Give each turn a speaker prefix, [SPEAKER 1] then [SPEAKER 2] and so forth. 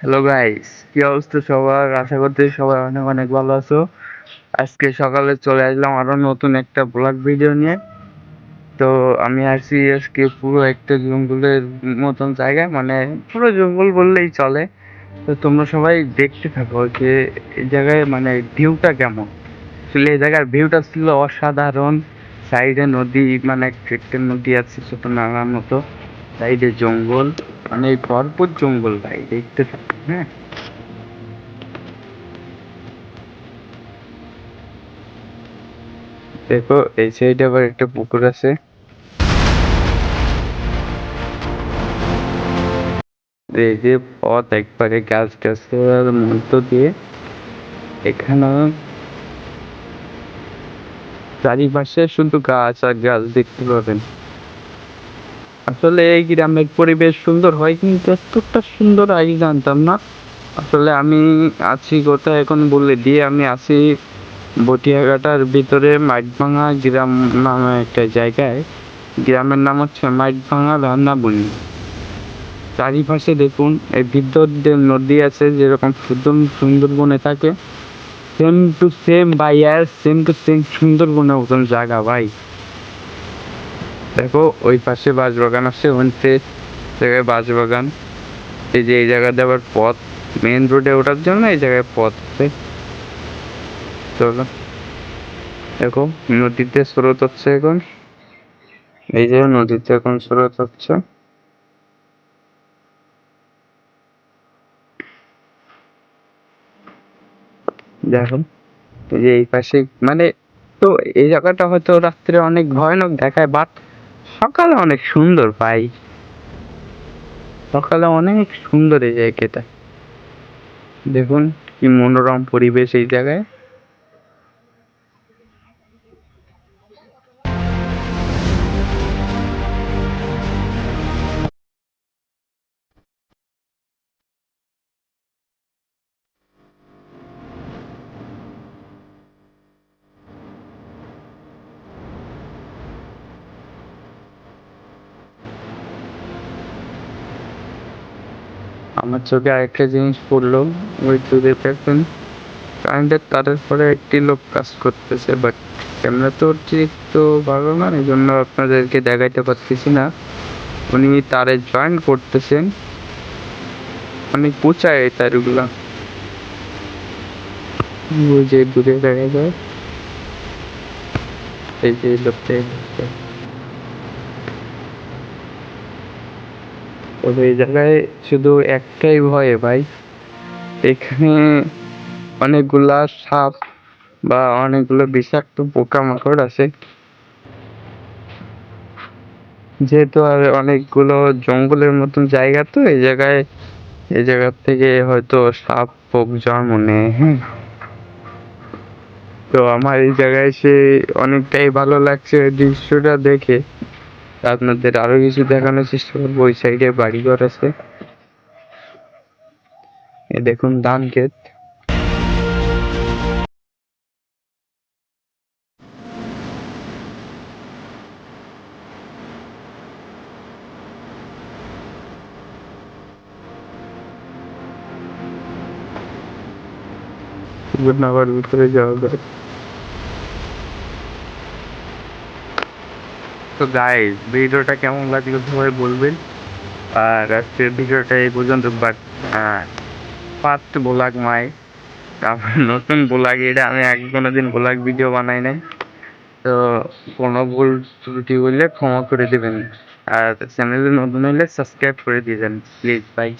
[SPEAKER 1] Hello guys কি অবস্থা সবার? আশা করতে সবাই অনেক অনেক ভালো আছো। আজকে সকালে চলে আসলাম আরও নতুন একটা ব্লগ ভিডিও নিয়ে। তো আমি আসছি আজকে পুরো একটা জঙ্গলের মতন জায়গায় মানে পুরো জঙ্গল বললেই চলে। তো তোমরা সবাই দেখতে থাকো যে এই জায়গায় মানে ভিউটা কেমন? আসলে এই জায়গার ভিউটা ছিল অসাধারণ। সাইডে নদী মানে একটা নদী আছে ছোট নালার মতো। সাইডে জঙ্গল। মানে ভরপুর জঙ্গল ভাই দেখতে হ্যাঁ? দেখো, এই সাইডে আবার একটা পুকুর আছে। এই যে পথ, একবারে গাছ গাছের মধ্য দিয়ে এখানে চারিপাশে শুধু গাছ আর গাছ দেখতে পাবেন। আসলে এই গ্রামের পরিবেশ সুন্দর হয়, কিন্তু এতটা সুন্দর আগে জানতাম না। আসলে আমি আছি কোথায় এখন বলে দিয়ে আমি আছি বটিয়াঘাটার ভিতরে মাইটভাঙা গ্রাম নামে একটা জায়গায়। গ্রামের নাম হচ্ছে মাইটভাঙা রান্নাবনি চারিপাশে দেখুন, এই ভিতর দিয়ে নদী আছে যেরকম সুন্দর সুন্দরবনে থাকে সেম টু সেম বাই আর সেম টু সেম সুন্দরবনের মতন জায়গা ভাই। দেখো, ওই পাশে বাঁশবাগান আছে ওইতে জায়গায় বাঁশবাগান। এই যে এই জায়গাতে আবার পথ মেন রোডে ওঠার জন্য এই জায়গায় পথ আছে। চলো। দেখো, নদীতে স্রোত হচ্ছে এখন। এই যে নদীতে এখন স্রোত হচ্ছে। দেখো, এই যে এই পাশে মানে তো এই জায়গাটা হয়তো রাত্রে অনেক ভয়ানক দেখায় বাট সকালে অনেক সুন্দর ভাই। সকালে অনেক সুন্দর এই জায়গাটা। দেখুন কি মনোরম পরিবেশ এই জায়গায়। আমার চোখে আরেকটা জিনিস পড়ল, ওই দূরে দেখুন কারেন্টের তারের পরে একটি লোক কাজ করতেছে বাট ক্যামেরা তো ঠিক তো ভালো না, এই জন্য আপনাদেরকে দেখাইতে পারতেছি না। উনি তারে জয়েন করতেছেন। অনেক উঁচায় এই তারগুলা। যে দূরে দেখা যায়। এই যে লোকটা এই লোকটা। তবে এই জায়গায় শুধু একটাই ভয় ভাই। এখানে অনেকগুলা সাপ বা অনেকগুলো বিষাক্ত পোকামাকড় আছে। যেহেতু আর অনেকগুলো জঙ্গলের মতন জায়গা তো, এই জায়গায়, এই জায়গা থেকে হয়তো সাপ, পোক জন্ম নেয় হ্যাঁ। তো আমার এই জায়গায় এসে অনেকটাই ভালো লাগছে দৃশ্যটা দেখে। আপনাদের আরও কিছু দেখানোর চেষ্টা করব। ওই সাইডে বাড়িঘর আছে। এ দেখুন, ধান ক্ষেত। আবার ভিতরে যাওয়া যায় তো গাইস ভিডিওটা কেমন লাগল সবাই বলবেন। আর আজকের ভিডিওটা এই পর্যন্ত বাট হ্যাঁ ফার্স্ট ব্লগ মাই। আমার নতুন ব্লগ এটা আমি আগে কোনোদিন ব্লগ ভিডিও বানাই নাই। তো কোনো ভুল ত্রুটি হলে ক্ষমা করে দেবেন। আর চ্যানেলে নতুন হলে সাবস্ক্রাইব করে দিবেন প্লিজ বাই